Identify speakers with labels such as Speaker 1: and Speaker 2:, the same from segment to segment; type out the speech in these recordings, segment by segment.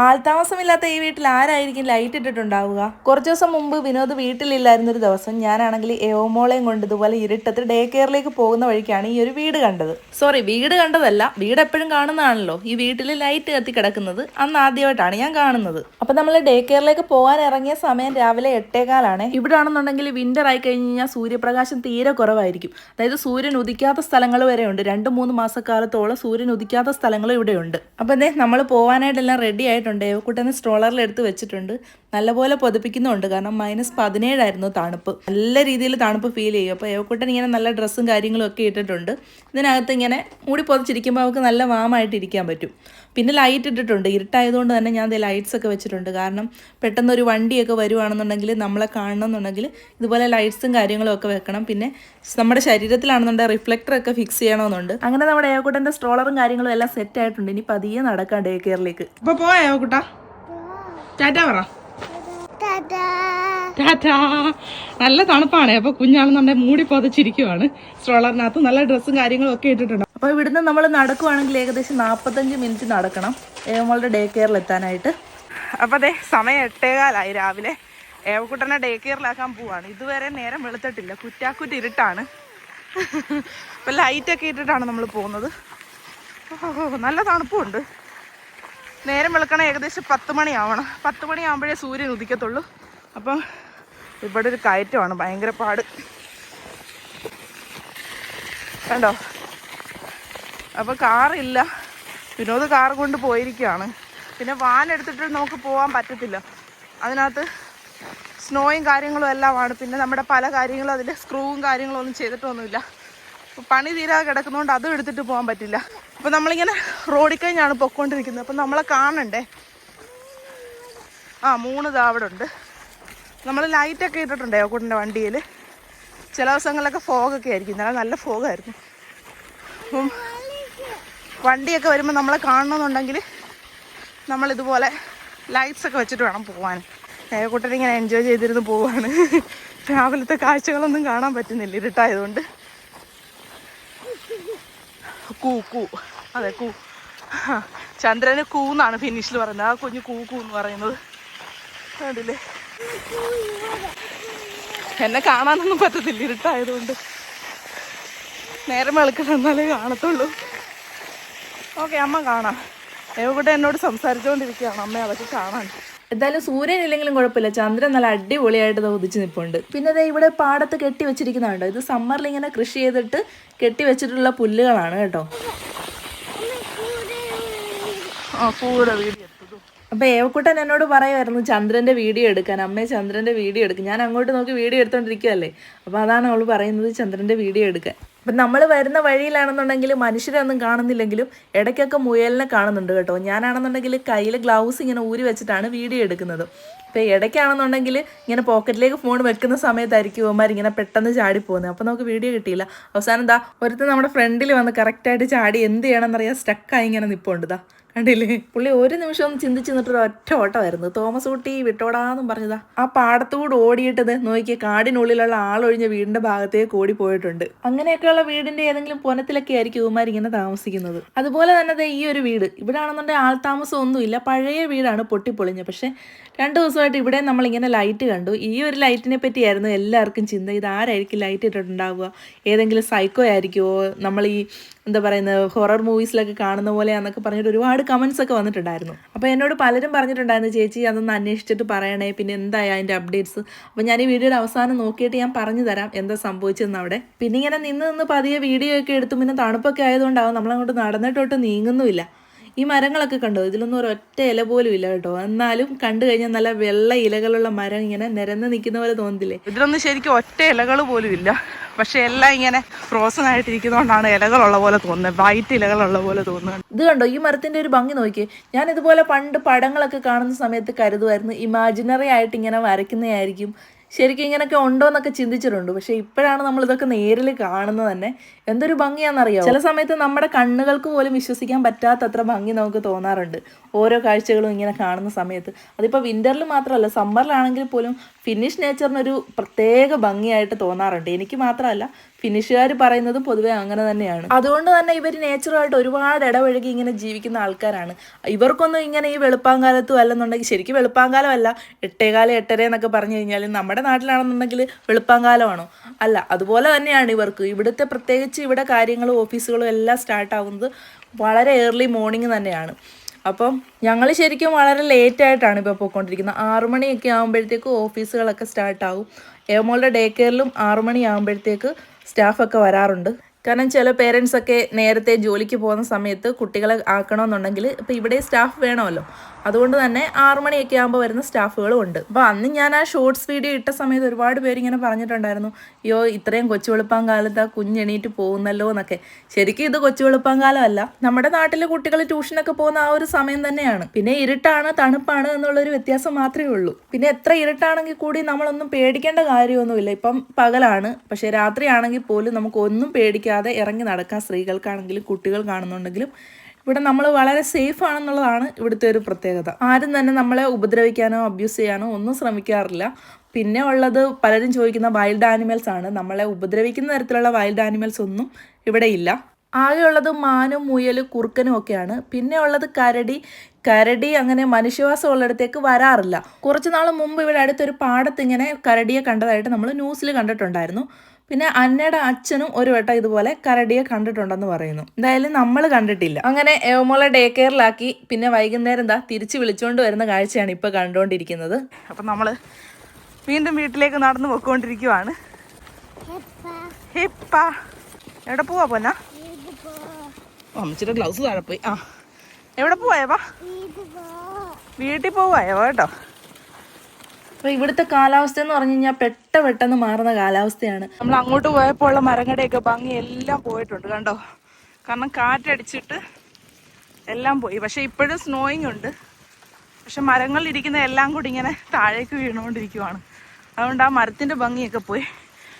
Speaker 1: ആൾതാമസമില്ലാത്ത ഈ വീട്ടിൽ ആരായിരിക്കും ലൈറ്റ് ഇട്ടിട്ടുണ്ടാവുക? കുറച്ച് ദിവസം മുമ്പ് വിനോദ് വീട്ടിലില്ലായിരുന്നൊരു ദിവസം ഞാനാണെങ്കിൽ ഏവമോളെയും കൊണ്ട് ഇതുപോലെ ഇരുട്ടത്ത് ഡേ കെയറിലേക്ക് പോകുന്ന വഴിക്കാണ് ഈ ഒരു വീട് കണ്ടത്. സോറി വീട് കണ്ടതല്ല വീട് എപ്പോഴും കാണുന്നതാണല്ലോ. ഈ വീട്ടിൽ ലൈറ്റ് കത്തി കിടക്കുന്നത് അന്ന് ആദ്യമായിട്ടാണ് ഞാൻ കാണുന്നത്. അപ്പൊ നമ്മൾ ഡേ കെയറിലേക്ക് പോകാൻ ഇറങ്ങിയ സമയം രാവിലെ എട്ടേകാലാണ്. ഇവിടെ ആണെന്നുണ്ടെങ്കിൽ വിന്റർ ആയി കഴിഞ്ഞ് കഴിഞ്ഞാൽ സൂര്യപ്രകാശം തീരെ കുറവായിരിക്കും. അതായത് സൂര്യൻ ഉദിക്കാത്ത സ്ഥലങ്ങൾ വരെ ഉണ്ട് രണ്ട് മൂന്ന് മാസക്കാലത്തോളം സൂര്യൻ ഉദിക്കാത്ത സ്ഥലങ്ങൾ ഇവിടെ ഉണ്ട് അപ്പൊ അതെ നമ്മൾ പോകാനായിട്ടെല്ലാം റെഡി ആയിട്ടുണ്ട്. കുട്ടനെ സ്ട്രോളറിൽ എടുത്ത് വെച്ചിട്ടുണ്ട്. നല്ലപോലെ പൊതിപ്പിക്കുന്നുണ്ട്. കാരണം മൈനസ് പതിനേഴായിരുന്നു തണുപ്പ്. നല്ല രീതിയിൽ തണുപ്പ് ഫീൽ ചെയ്യും. അപ്പോൾ ഏവക്കുട്ടൻ ഇങ്ങനെ നല്ല ഡ്രസ്സും കാര്യങ്ങളും ഒക്കെ ഇട്ടിട്ടുണ്ട്. ഇതിനകത്ത് ഇങ്ങനെ മൂടി പൊതിച്ചിരിക്കുമ്പോൾ അവൾക്ക് നല്ല വാമായിട്ട് ഇരിക്കാൻ പറ്റും. പിന്നെ ലൈറ്റ് ഇട്ടിട്ടുണ്ട്. ഇരുട്ടായതുകൊണ്ട് തന്നെ ഞാൻ ലൈറ്റ്സ് ഒക്കെ വെച്ചിട്ടുണ്ട്. കാരണം പെട്ടെന്നൊരു വണ്ടിയൊക്കെ വരുവാണെന്നുണ്ടെങ്കിൽ നമ്മളെ കാണണമെന്നുണ്ടെങ്കിൽ ഇതുപോലെ ലൈറ്റ്സും കാര്യങ്ങളും ഒക്കെ വെക്കണം. പിന്നെ നമ്മുടെ ശരീരത്തിലാണെന്നുണ്ടെങ്കിൽ റിഫ്ലക്ടർ ഒക്കെ ഫിക്സ് ചെയ്യണമെന്നുണ്ട്. അങ്ങനെ നമ്മുടെ ഏവക്കുട്ടന്റെ സ്ട്രോളറും കാര്യങ്ങളും എല്ലാം സെറ്റ് ആയിട്ടുണ്ട്. ഇനി പതിയെ നടക്കാം ഡേ കെയറിലേക്ക്
Speaker 2: അപ്പോൾ പോയോ കുട്ടാ ടാറ്റ പറ. നല്ല തണുപ്പാണ്. അപ്പൊ കുഞ്ഞാണെന്നുണ്ടെങ്കിൽ മൂടി പൊതച്ചിരിക്കുവാണ്. സ്ട്രോളറിനകത്ത് നല്ല ഡ്രസ്സും കാര്യങ്ങളും ഒക്കെ ഇട്ടിട്ടുണ്ട്.
Speaker 1: അപ്പോൾ ഇവിടുന്ന് നമ്മൾ നടക്കുവാണെങ്കിൽ ഏകദേശം നാൽപ്പത്തഞ്ച് മിനിറ്റ് നടക്കണം. ഏവമ്മളുടെ ഡേ കെയറിൽ എത്താനായിട്ട്.
Speaker 2: അപ്പൊ അതെ സമയം എട്ടേകാലായി രാവിലെ. ഏവക്കുട്ടനെ ഡേ കെയറിലാക്കാൻ പോവാണ്. ഇതുവരെ നേരം വെളുത്തിട്ടില്ല. കുറ്റാക്കുറ്റി ഇരുട്ടാണ്. അപ്പൊ ലൈറ്റൊക്കെ ഇട്ടിട്ടാണ് നമ്മൾ പോകുന്നത്. നല്ല തണുപ്പുണ്ട്. നേരം വെളുക്കണ ഏകദേശം പത്ത് മണിയാവണം. പത്ത് മണിയാകുമ്പോഴേ സൂര്യൻ ഉദിക്കത്തുള്ളൂ. അപ്പം ഇവിടെ ഒരു കയറ്റമാണ് ഭയങ്കര പാട്. കണ്ടോ? അപ്പോൾ കാറില്ല വിനോദ് കാർ കൊണ്ട് പോയിരിക്കുകയാണ്. പിന്നെ വാൻ എടുത്തിട്ട് നമുക്ക് പോകാൻ പറ്റത്തില്ല. അതിനകത്ത് സ്നോയും കാര്യങ്ങളും എല്ലാമാണ്. പിന്നെ നമ്മുടെ പല കാര്യങ്ങളും അതിന്റെ സ്ക്രൂവും കാര്യങ്ങളും ഒന്നും ചെയ്തിട്ടൊന്നുമില്ല. പണി തീരാതെ കിടക്കുന്നതുകൊണ്ട് അതും എടുത്തിട്ട് പോകാൻ പറ്റില്ല. അപ്പോൾ നമ്മളിങ്ങനെ റോഡിൽ കഴിഞ്ഞാണ് പൊയ്ക്കൊണ്ടിരിക്കുന്നത് അപ്പം നമ്മളെ കാണണ്ടേ? ആ മൂന്ന് ദാ അവിടെ ഉണ്ട്. നമ്മൾ ലൈറ്റൊക്കെ ഇട്ടിട്ടുണ്ടേ കൂട്ടിന്റെ വണ്ടിയിൽ ചില ദിവസങ്ങളിലൊക്കെ ഫോഗൊക്കെ ആയിരിക്കും. ഇന്നലെ നല്ല ഫോഗായിരുന്നു അപ്പം വണ്ടിയൊക്കെ വരുമ്പോൾ നമ്മളെ കാണണമെന്നുണ്ടെങ്കിൽ നമ്മളിതുപോലെ ലൈറ്റ്സ് ഒക്കെ വെച്ചിട്ട് വേണം പോകാൻ ഏകൂട്ടൻ ഇങ്ങനെ എൻജോയ് ചെയ്തിരുന്ന് പോവാണ്. രാവിലത്തെ കാഴ്ചകളൊന്നും കാണാൻ പറ്റുന്നില്ല ഇരുട്ടായതുകൊണ്ട്. കൂ കൂ. അതെ കൂ. ചന്ദ്രന് കൂ എന്നാണ് ഫിനിഷിൽ പറയുന്നത്. ആ കുഞ്ഞ് കൂ കൂ എന്ന് പറയുന്നത്. കണ്ടില്ലേ? എന്നെ കാണാനൊന്നും പറ്റത്തില്ല ഇരുട്ടായതുകൊണ്ട്. നേരം വെളുക്കണം എന്നാലേ കാണത്തുള്ളൂ. ഓക്കെ അമ്മ കാണാം. എവിടെ എന്നോട് സംസാരിച്ചുകൊണ്ടിരിക്കുകയാണ് അമ്മ അതൊക്കെ കാണാൻ.
Speaker 1: എന്തായാലും സൂര്യൻ ഇല്ലെങ്കിലും കുഴപ്പമില്ല. ചന്ദ്രൻ നല്ല അടിപൊളിയായിട്ട് ഉദിച്ച് നിൽപ്പുണ്ട് പിന്നെ ദേ ഇവിടെ പാടത്ത് കെട്ടി വെച്ചിരിക്കുന്നുണ്ടോ. ഇത് സമ്മറിൽ ഇങ്ങനെ കൃഷി ചെയ്തിട്ട് കെട്ടി വെച്ചിട്ടുള്ള പുല്ലുകളാണ് കേട്ടോ.
Speaker 2: ആ കൂടെ വീഡിയോ
Speaker 1: ഏവക്കുട്ടൻ എന്നോട് പറയുമായിരുന്നു ചന്ദ്രന്റെ വീഡിയോ എടുക്കാൻ. അമ്മയെ ചന്ദ്രന്റെ വീഡിയോ എടുക്കും. ഞാൻ അങ്ങോട്ട് നോക്കി വീഡിയോ എടുത്തോണ്ടിരിക്കുകയല്ലേ അപ്പൊ അതാണ് അവൾ പറയുന്നത് ചന്ദ്രന്റെ വീഡിയോ എടുക്കാൻ. അപ്പം നമ്മൾ വരുന്ന വഴിയിലാണെന്നുണ്ടെങ്കിൽ മനുഷ്യരെ ഒന്നും കാണുന്നില്ലെങ്കിലും ഇടയ്ക്കൊക്കെ മുയലിനെ കാണുന്നുണ്ട് കേട്ടോ. ഞാനാണെന്നുണ്ടെങ്കിൽ കയ്യിൽ ഗ്ലൗസ് ഇങ്ങനെ ഊരി വെച്ചിട്ടാണ് വീഡിയോ എടുക്കുന്നത്. ഇപ്പോൾ ഇടയ്ക്കാണെന്നുണ്ടെങ്കിൽ ഇങ്ങനെ പോക്കറ്റിലേക്ക് ഫോൺ വെക്കുന്ന സമയത്തായിരിക്കും ഇവന്മാർ ഇങ്ങനെ പെട്ടെന്ന് ചാടി പോകുന്നത് അപ്പോൾ നമുക്ക് വീഡിയോ കിട്ടിയില്ല. അവസാനം എന്താ ഒരുത്തൻ നമ്മുടെ ഫ്രണ്ടിൽ വന്ന് കറക്റ്റായിട്ട് ചാടി എന്ത് ചെയ്യണമെന്നറിയാം സ്റ്റക്കായി ഇങ്ങനെ നിൽപ്പുണ്ട് കണ്ടില്ലേ? പുള്ളി ഒരു നിമിഷം ഒന്ന് ചിന്തിച്ച് നിന്നിട്ട് ഒറ്റ ഓട്ടമായിരുന്നു. തോമസ് കുട്ടി വിട്ടോടാന്നും പറഞ്ഞതാ. ആ പാടത്തുകൂടെ ഓടിയിട്ടത് നോക്കി കാടിനുള്ളിലുള്ള ആളൊഴിഞ്ഞ വീടിന്റെ ഭാഗത്തേക്ക് ഓടി പോയിട്ടുണ്ട് അങ്ങനെയൊക്കെയുള്ള വീടിന്റെ ഏതെങ്കിലും പുനത്തിലൊക്കെ ആയിരിക്കും ഇവന്മാർ ഇങ്ങനെ താമസിക്കുന്നത്. അതുപോലെ തന്നെ ഈ ഒരു വീട്. ഇവിടെ ആണെന്നുണ്ടെങ്കിൽ ആൾ താമസം ഒന്നുമില്ല പഴയ വീടാണ് പൊട്ടിപ്പൊളിഞ്ഞത്. പക്ഷെ രണ്ട് ദിവസമായിട്ട് ഇവിടെ നമ്മൾ ഇങ്ങനെ ലൈറ്റ് കണ്ടു. ഈ ഒരു ലൈറ്റിനെ പറ്റിയായിരുന്നു എല്ലാവർക്കും ചിന്ത. ഇത് ആരായിരിക്കും ലൈറ്റ് ഇട്ടിട്ടുണ്ടാവുക? ഏതെങ്കിലും സൈക്കോ ആയിരിക്കുമോ നമ്മൾ ഈ എന്താ പറയുന്നത് ഹൊറർ മൂവീസിലൊക്കെ കാണുന്ന പോലെയാന്നൊക്കെ പറഞ്ഞിട്ട് ഒരുപാട് കമൻസ് ഒക്കെ വന്നിട്ടുണ്ടായിരുന്നു. അപ്പോൾ എന്നോട് പലരും പറഞ്ഞിട്ടുണ്ടായിരുന്നു ചേച്ചി അതൊന്ന് അന്വേഷിച്ചിട്ട് പറയണേ പിന്നെ എന്തായി അതിന്റെ അപ്ഡേറ്റ്സ് അപ്പോൾ ഞാൻ ഈ വീഡിയോയുടെ അവസാനം നോക്കിയിട്ട് ഞാൻ പറഞ്ഞു തരാം എന്താ സംഭവിച്ചതെന്ന് അവിടെ. പിന്നെ ഇങ്ങനെ നിന്ന് നിന്ന് പതിയെ വീഡിയോ ഒക്കെ എടുത്തു പിന്നെ തണുപ്പൊക്കെ ആയതുകൊണ്ടാവും നമ്മളങ്ങോട്ട് നടന്നിട്ടോട്ട് നീങ്ങുന്നുമില്ല. ഈ മരങ്ങളൊക്കെ കണ്ടോ? ഇതിലൊന്നും ഒരു ഒറ്റ ഇല പോലും ഇല്ല കേട്ടോ. എന്നാലും കണ്ടു കഴിഞ്ഞാൽ നല്ല വെള്ള ഇലകളുള്ള മരം ഇങ്ങനെ നിരന്ന് നിൽക്കുന്ന പോലെ തോന്നുന്നില്ലേ?
Speaker 2: ഇതിലൊന്നും ശരിക്കും ഒറ്റ ഇലകൾ പോലും ഇല്ല. പക്ഷെ എല്ലാം ഇങ്ങനെ ഫ്രോസൺ ആയിട്ടിരിക്കുന്നതുകൊണ്ടാണ് ഇലകളുള്ള പോലെ തോന്നുന്നത്. വൈറ്റ് ഇലകളുള്ള പോലെ തോന്നുന്നത്.
Speaker 1: ഇത് കണ്ടോ? ഈ മരത്തിന്റെ ഒരു ഭംഗി നോക്കിയേ. ഞാൻ ഇതുപോലെ പണ്ട് പടങ്ങളൊക്കെ കാണുന്ന സമയത്ത് കരുതുമായിരുന്നു. ഇമാജിനറി ആയിട്ട് ഇങ്ങനെ വരയ്ക്കുന്നതായിരിക്കും. ശരിക്കും ഇങ്ങനെയൊക്കെ ഉണ്ടോ എന്നൊക്കെ ചിന്തിച്ചിട്ടുണ്ട്. പക്ഷെ ഇപ്പോഴാണ് നമ്മൾ ഇതൊക്കെ നേരിൽ കാണുന്നത് തന്നെ. എന്തൊരു ഭംഗിയാണെന്നറിയാം ചില സമയത്ത് നമ്മുടെ കണ്ണുകൾക്ക് പോലും വിശ്വസിക്കാൻ പറ്റാത്തത്ര ഭംഗി നമുക്ക് തോന്നാറുണ്ട്. ഓരോ കാഴ്ചകളും ഇങ്ങനെ കാണുന്ന സമയത്ത്. അതിപ്പോൾ വിന്ററിൽ മാത്രമല്ല സമ്മറിലാണെങ്കിൽ പോലും ഫിനിഷ് നേച്ചറിനൊരു പ്രത്യേക ഭംഗിയായിട്ട് തോന്നാറുണ്ട്. എനിക്ക് മാത്രമല്ല ഫിനിഷുകാർ പറയുന്നത് പൊതുവെ അങ്ങനെ തന്നെയാണ്. അതുകൊണ്ട് തന്നെ ഇവർ നേച്ചറുമായിട്ട് ഒരുപാട് ഇടപഴകി ഇങ്ങനെ ജീവിക്കുന്ന ആൾക്കാരാണ്. ഇവർക്കൊന്നും ഇങ്ങനെ ഈ വെളുപ്പാങ്കാലത്തും അല്ലെന്നുണ്ടെങ്കിൽ ശരിക്കും വെളുപ്പാങ്കാലമല്ല എട്ടേകാലം എട്ടര എന്നൊക്കെ പറഞ്ഞു കഴിഞ്ഞാൽ നമ്മുടെ നാട്ടിലാണെന്നുണ്ടെങ്കിൽ വെളുപ്പാങ്കാലമാണോ? അല്ല അതുപോലെ തന്നെയാണ് ഇവർക്ക്. ഇവിടുത്തെ പ്രത്യേകിച്ച് ഇവിടെ കാര്യങ്ങളും ഓഫീസുകളും എല്ലാം സ്റ്റാർട്ടാവുന്നത് വളരെ ഏർലി മോർണിംഗ് തന്നെയാണ്. അപ്പം ഞങ്ങൾ ശരിക്കും വളരെ ലേറ്റ് ആയിട്ടാണ് ഇപ്പോൾ പോയിക്കൊണ്ടിരിക്കുന്നത്. ആറു മണിയൊക്കെ ആകുമ്പോഴത്തേക്ക് ഓഫീസുകളൊക്കെ സ്റ്റാർട്ടാവും ഏമോളുടെ ഡേ കെയറിലും ആറു മണി ആകുമ്പോഴത്തേക്ക് സ്റ്റാഫൊക്കെ വരാറുണ്ട്. കാരണം ചില പേരൻസ് ഒക്കെ നേരത്തെ ജോലിക്ക് പോകുന്ന സമയത്ത് കുട്ടികളെ ആക്കണമെന്നുണ്ടെങ്കിൽ ഇപ്പോൾ ഇവിടെ സ്റ്റാഫ് വേണമല്ലോ. അതുകൊണ്ട് തന്നെ ആറു മണിയൊക്കെ ആകുമ്പോൾ വരുന്ന സ്റ്റാഫുകളും ഉണ്ട്. അപ്പോൾ അന്ന് ഞാൻ ആ ഷോർട്സ് വീഡിയോ ഇട്ട സമയത്ത് ഒരുപാട് പേര് ഇങ്ങനെ പറഞ്ഞിട്ടുണ്ടായിരുന്നു. അയ്യോ ഇത്രയും കൊച്ചു വെളുപ്പാൻ കാലത്ത് ആ കുഞ്ഞെണീറ്റ് പോകുന്നല്ലോ എന്നൊക്കെ. ശരിക്കും ഇത് കൊച്ചു വെളുപ്പാൻ കാലമല്ല. നമ്മുടെ നാട്ടിലെ കുട്ടികൾ ട്യൂഷനൊക്കെ പോകുന്ന ആ ഒരു സമയം തന്നെയാണ്. പിന്നെ ഇരുട്ടാണ് തണുപ്പാണ് എന്നുള്ളൊരു വ്യത്യാസം മാത്രമേ ഉള്ളൂ. പിന്നെ എത്ര ഇരുട്ടാണെങ്കിൽ കൂടി നമ്മളൊന്നും പേടിക്കേണ്ട കാര്യമൊന്നുമില്ല. ഇപ്പം പകലാണ്. പക്ഷേ രാത്രിയാണെങ്കിൽ പോലും നമുക്ക് ഒന്നും പേടിക്കാതെ ഇറങ്ങി നടക്കാൻ സ്ത്രീകൾക്കാണെങ്കിലും കുട്ടികൾ കാണുന്നുണ്ടെങ്കിലും ഇവിടെ നമ്മൾ വളരെ സേഫ് ആണെന്നുള്ളതാണ് ഇവിടുത്തെ ഒരു പ്രത്യേകത. ആരും തന്നെ നമ്മളെ ഉപദ്രവിക്കാനോ അബ്യൂസ് ചെയ്യാനോ ഒന്നും ശ്രമിക്കാറില്ല. പിന്നെ ഉള്ളത് പലരും ചോദിക്കുന്ന വൈൽഡ് ആനിമൽസ് ആണ്. നമ്മളെ ഉപദ്രവിക്കുന്ന തരത്തിലുള്ള വൈൽഡ് ആനിമൽസ് ഒന്നും ഇവിടെ ഇല്ല. ആകെയുള്ളത് മാനും മുയലും കുറുക്കനും ഒക്കെയാണ്. പിന്നെ ഉള്ളത് കരടി. കരടി അങ്ങനെ മനുഷ്യവാസം ഉള്ളിടത്തേക്ക് വരാറില്ല. കുറച്ച് നാൾ മുമ്പ് ഇവിടെ അടുത്തൊരു പാടത്ത് ഇങ്ങനെ കരടിയെ കണ്ടതായിട്ട് നമ്മൾ ന്യൂസിൽ കണ്ടിട്ടുണ്ടായിരുന്നു. പിന്നെ അന്നയുടെ അച്ഛനും ഒരു വട്ടം ഇതുപോലെ കരടിയെ കണ്ടിട്ടുണ്ടെന്ന് പറയുന്നു. എന്തായാലും നമ്മൾ കണ്ടിട്ടില്ല. അങ്ങനെ ഏവമോളെ ഡേ കെയറിലാക്കി പിന്നെ വൈകുന്നേരം എന്താ തിരിച്ചു വിളിച്ചുകൊണ്ട് വരുന്ന കാഴ്ചയാണ് ഇപ്പോൾ കണ്ടുകൊണ്ടിരിക്കുന്നത്
Speaker 2: അപ്പം നമ്മൾ വീണ്ടും വീട്ടിലേക്ക് നടന്നു പോയിക്കൊണ്ടിരിക്കുവാണ് എവിടെ പോവാ പോന്ന? അമ്മച്ചിയുടെ ഗ്ലൗസ് താഴെ പോയി. ആ. എവിടെ പോവാ ഏവാ വീട്ടിൽ പോവാ ഏവാ കേട്ടോ?
Speaker 1: അപ്പോൾ ഇവിടുത്തെ കാലാവസ്ഥ എന്ന് പറഞ്ഞു കഴിഞ്ഞാൽ പെട്ട പെട്ടെന്ന് മാറുന്ന കാലാവസ്ഥയാണ്.
Speaker 2: നമ്മൾ അങ്ങോട്ട് പോയപ്പോൾ ഉള്ള മരങ്ങടയൊക്കെ ഭംഗി എല്ലാം പോയിട്ടുണ്ട് കണ്ടോ? കാരണം കാറ്റടിച്ചിട്ട് എല്ലാം പോയി. പക്ഷെ ഇപ്പോഴും സ്നോയിങ് ഉണ്ട്. പക്ഷെ മരങ്ങളിൽ ഇരിക്കുന്ന എല്ലാം കൂടി ഇങ്ങനെ താഴേക്ക് വീണുകൊണ്ടിരിക്കുവാണ്. അതുകൊണ്ട് ആ മരത്തിന്റെ ഭംഗിയൊക്കെ പോയി.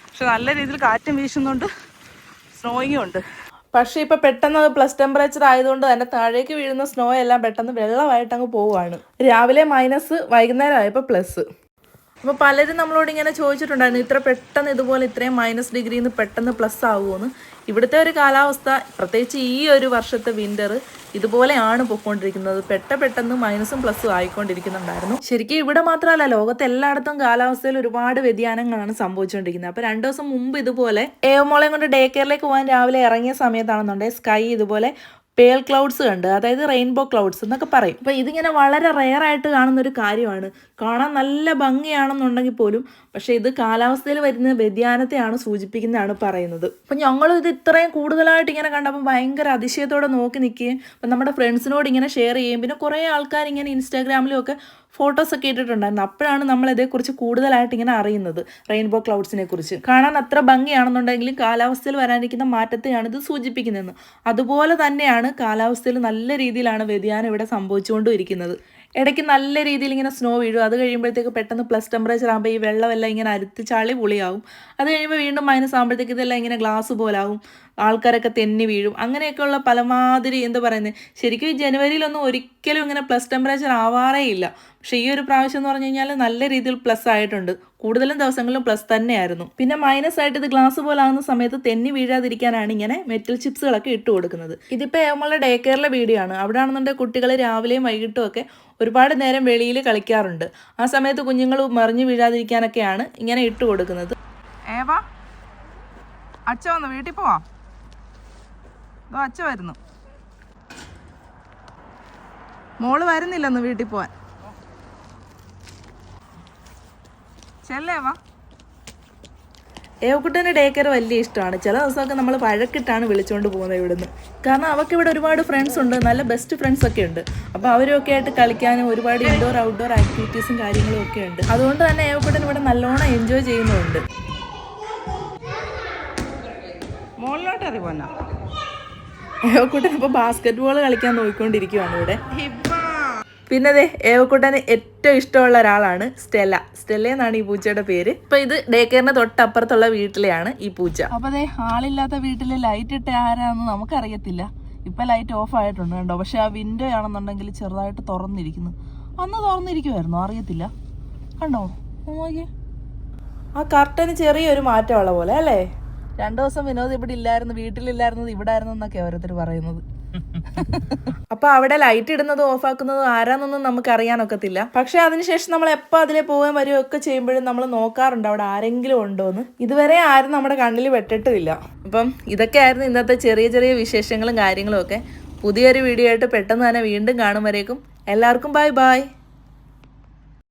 Speaker 2: പക്ഷെ നല്ല രീതിയിൽ കാറ്റും വീശുന്നുണ്ട് സ്നോയിങ് ഉണ്ട്.
Speaker 1: പക്ഷേ ഇപ്പൊ പെട്ടെന്ന് അത് പ്ലസ് ടെമ്പറേച്ചർ ആയതുകൊണ്ട് തന്നെ താഴേക്ക് വീഴുന്ന സ്നോ എല്ലാം പെട്ടെന്ന് വെള്ളമായിട്ട് അങ്ങ് പോവുകയാണ്. രാവിലെ മൈനസ് വൈകുന്നേരം ആയപ്പോൾ പ്ലസ് അപ്പോൾ പലരും നമ്മളോട് ഇങ്ങനെ ചോദിച്ചിട്ടുണ്ടായിരുന്നു ഇത്ര പെട്ടെന്ന് ഇതുപോലെ ഇത്രയും മൈനസ് ഡിഗ്രിയിൽ നിന്ന് പെട്ടെന്ന് പ്ലസ് ആവുമെന്ന് ഇവിടുത്തെ ഒരു കാലാവസ്ഥ പ്രത്യേകിച്ച് ഈ ഒരു വർഷത്തെ വിന്റർ ഇതുപോലെയാണ് പൊയ്ക്കൊണ്ടിരിക്കുന്നത് പെട്ട പെട്ടെന്ന് മൈനസും പ്ലസും ആയിക്കൊണ്ടിരിക്കുന്നുണ്ടായിരുന്നു. ശരിക്കും ഇവിടെ മാത്രമല്ല ലോകത്ത് എല്ലായിടത്തും കാലാവസ്ഥയിൽ ഒരുപാട് വ്യതിയാനങ്ങളാണ് സംഭവിച്ചുകൊണ്ടിരിക്കുന്നത് അപ്പോൾ രണ്ട് ദിവസം മുമ്പ് ഇതുപോലെ ഏവമോളെ കൊണ്ട് ഡേ കെയറിലേക്ക് പോകാൻ രാവിലെ ഇറങ്ങിയ സമയത്താണെന്നുണ്ടെങ്കിൽ സ്കൈ ഇതുപോലെ പേൾ ക്ലൗഡ്സ് കണ്ട് അതായത് റെയിൻബോ ക്ലൗഡ്സ് എന്നൊക്കെ പറയും. അപ്പോൾ ഇതിങ്ങനെ വളരെ റെയർ ആയിട്ട് കാണുന്ന ഒരു കാര്യമാണ്. കാണാൻ നല്ല ഭംഗിയാണെന്നുണ്ടെങ്കിൽ പോലും പക്ഷേ ഇത് കാലാവസ്ഥയിൽ വരുന്ന വ്യതിയാനത്തെയാണ് സൂചിപ്പിക്കുന്നതാണ് പറയുന്നത്. അപ്പം ഞങ്ങൾ ഇത് ഇത്രയും കൂടുതലായിട്ട് ഇങ്ങനെ കണ്ടപ്പോൾ ഭയങ്കര അതിശയത്തോടെ നോക്കി നിൽക്കുകയും അപ്പം നമ്മുടെ ഫ്രണ്ട്സിനോട് ഇങ്ങനെ ഷെയർ ചെയ്യും പിന്നെ കുറേ ആൾക്കാർ ഇങ്ങനെ ഇൻസ്റ്റാഗ്രാമിലും ഒക്കെ ഫോട്ടോസൊക്കെ ഇട്ടിട്ടുണ്ടായിരുന്നു. അപ്പോഴാണ് നമ്മൾ ഇതേക്കുറിച്ച് കൂടുതലായിട്ട് ഇങ്ങനെ അറിയുന്നത് റെയിൻബോ ക്ലൗഡ്സിനെ കുറിച്ച്. കാണാൻ അത്ര ഭംഗിയാണെന്നുണ്ടെങ്കിലും കാലാവസ്ഥയിൽ വരാനിരിക്കുന്ന മാറ്റത്തെയാണ് ഇത് സൂചിപ്പിക്കുന്നതെന്ന് അതുപോലെ തന്നെയാണ് കാലാവസ്ഥയിൽ നല്ല രീതിയിലാണ് വ്യതിയാനം ഇവിടെ സംഭവിച്ചുകൊണ്ടും ഇരിക്കുന്നത് ഇടയ്ക്ക് നല്ല രീതിയിൽ ഇങ്ങനെ സ്നോ വീഴും. അത് കഴിയുമ്പോഴത്തേക്ക് പെട്ടെന്ന് പ്ലസ് ടെമ്പറേച്ചർ ആകുമ്പോൾ ഈ വെള്ളമെല്ലാം ഇങ്ങനെ അരുത്ത് ചളി പുളിയാവും. അത് കഴിയുമ്പോൾ വീണ്ടും മൈനസ് ആകുമ്പോഴത്തേക്ക് ഇതെല്ലാം ഇങ്ങനെ ഗ്ലാസ് പോലാവും. ആൾക്കാരൊക്കെ തെന്നി വീഴും. അങ്ങനെയൊക്കെയുള്ള പലമാതിരി എന്താ പറയുന്നത് ശരിക്കും ഈ ജനുവരിയിലൊന്നും ഒരിക്കലും ഇങ്ങനെ പ്ലസ് ടെമ്പറേച്ചർ ആവാറേ ഇല്ല. പക്ഷേ ഈ ഒരു പ്രാവശ്യം എന്ന് പറഞ്ഞു കഴിഞ്ഞാൽ നല്ല രീതിയിൽ പ്ലസ് ആയിട്ടുണ്ട്. കൂടുതലും ദിവസങ്ങളിലും പ്ലസ് തന്നെയായിരുന്നു. പിന്നെ മൈനസ് ആയിട്ട് ഇത് ഗ്ലാസ് പോലെ ആകുന്ന സമയത്ത് തെന്നി വീഴാതിരിക്കാനാണ് ഇങ്ങനെ മെറ്റൽ ചിപ്സുകളൊക്കെ ഇട്ട് കൊടുക്കുന്നത്. ഇതിപ്പോൾ നമ്മളുടെ ഡേ കെയറിലെ വീഡിയോ ആണ്. അവിടെ ആണെന്നുണ്ടെങ്കിൽ കുട്ടികൾ രാവിലെയും വൈകിട്ടും ഒക്കെ ഒരുപാട് നേരം വെളിയിൽ കളിക്കാറുണ്ട്. ആ സമയത്ത് കുഞ്ഞുങ്ങൾ മറിഞ്ഞു വീഴാതിരിക്കാനൊക്കെയാണ് ഇങ്ങനെ ഇട്ട് കൊടുക്കുന്നത്.
Speaker 2: അച്ഛ വന്നു. വീട്ടിൽ പോവാ? അച്ഛ വരുന്നു. മോൾ വരുന്നില്ലെന്ന് വീട്ടിൽ പോവാൻ. ചെല്ലേവാ
Speaker 1: ഏവക്കുട്ടന്റെ ഡേ കെയർ വലിയ ഇഷ്ടമാണ്. ചില ദിവസമൊക്കെ നമ്മൾ വഴക്കിട്ടാണ് വിളിച്ചുകൊണ്ട് പോകുന്നത് ഇവിടുന്ന്. കാരണം അവൾക്ക് ഇവിടെ ഒരുപാട് ഫ്രണ്ട്സ് ഉണ്ട് നല്ല ബെസ്റ്റ് ഫ്രണ്ട്സ് ഒക്കെ ഉണ്ട്. അപ്പോൾ അവരൊക്കെ ആയിട്ട് കളിക്കാനും ഒരുപാട് ഇൻഡോർ ഔട്ട്ഡോർ ആക്ടിവിറ്റീസും കാര്യങ്ങളും ഒക്കെ ഉണ്ട്. അതുകൊണ്ട് തന്നെ ഏവക്കുട്ടൻ ഇവിടെ നല്ലോണം എൻജോയ് ചെയ്യുന്നുണ്ട്.
Speaker 2: മുകളിലോട്ട് അറിയാം
Speaker 1: ഏവക്കുട്ടൻ ഇപ്പോൾ ബാസ്കറ്റ് ബോൾ കളിക്കാൻ നോക്കിക്കൊണ്ടിരിക്കുവാണ് ഇവിടെ. പിന്നെ അതെ ഏവക്കുട്ടന് ഏറ്റവും ഇഷ്ടമുള്ള ഒരാളാണ് സ്റ്റെല്ല. സ്റ്റെല്ല എന്നാണ് ഈ പൂച്ചയുടെ പേര്. ഇപ്പൊ ഇത് ഡേ കെയറിന്റെ തൊട്ടപ്പുറത്തുള്ള വീട്ടിലെയാണ് ഈ പൂച്ച. അപ്പൊ അതെ ആളില്ലാത്ത വീട്ടിൽ ലൈറ്റ് ഇട്ട ആരാന്ന് നമുക്കറിയത്തില്ല. ഇപ്പൊ ലൈറ്റ് ഓഫ് ആയിട്ടുണ്ട് കണ്ടോ? പക്ഷെ ആ വിൻഡോ ആണെന്നുണ്ടെങ്കിൽ ചെറുതായിട്ട് തുറന്നിരിക്കുന്നു. അന്ന് തുറന്നിരിക്കുമായിരുന്നു അറിയത്തില്ല. കണ്ടോ? നോക്കിയേ. ആ കർട്ടന് ചെറിയൊരു മാറ്റമുള്ള പോലെ അല്ലേ? രണ്ടു ദിവസം വിനോദ് ഇവിടെ ഇല്ലായിരുന്നു വീട്ടിലില്ലായിരുന്നത് ഇവിടെ ആയിരുന്നു എന്നൊക്കെ ഓരോരുത്തർ പറയുന്നത്. അപ്പൊ അവിടെ ലൈറ്റ് ഇടുന്നതും ഓഫ് ആക്കുന്നതും ആരാന്നൊന്നും നമുക്ക് അറിയാനൊക്കത്തില്ല പക്ഷെ അതിനുശേഷം നമ്മൾ എപ്പോ അതിലെ പോവുകയും വരികയും ഒക്കെ ചെയ്യുമ്പോഴും നമ്മൾ നോക്കാറുണ്ട് അവിടെ ആരെങ്കിലും ഉണ്ടോന്ന്. ഇതുവരെ ആരും നമ്മുടെ കണ്ണിൽ വെട്ടിട്ടില്ല അപ്പം ഇതൊക്കെ ആയിരുന്നു ഇന്നത്തെ ചെറിയ ചെറിയ വിശേഷങ്ങളും കാര്യങ്ങളും ഒക്കെ. പുതിയൊരു വീഡിയോ ആയിട്ട് പെട്ടെന്ന് തന്നെ വീണ്ടും കാണും വരേക്കും. എല്ലാവർക്കും ബൈ ബൈ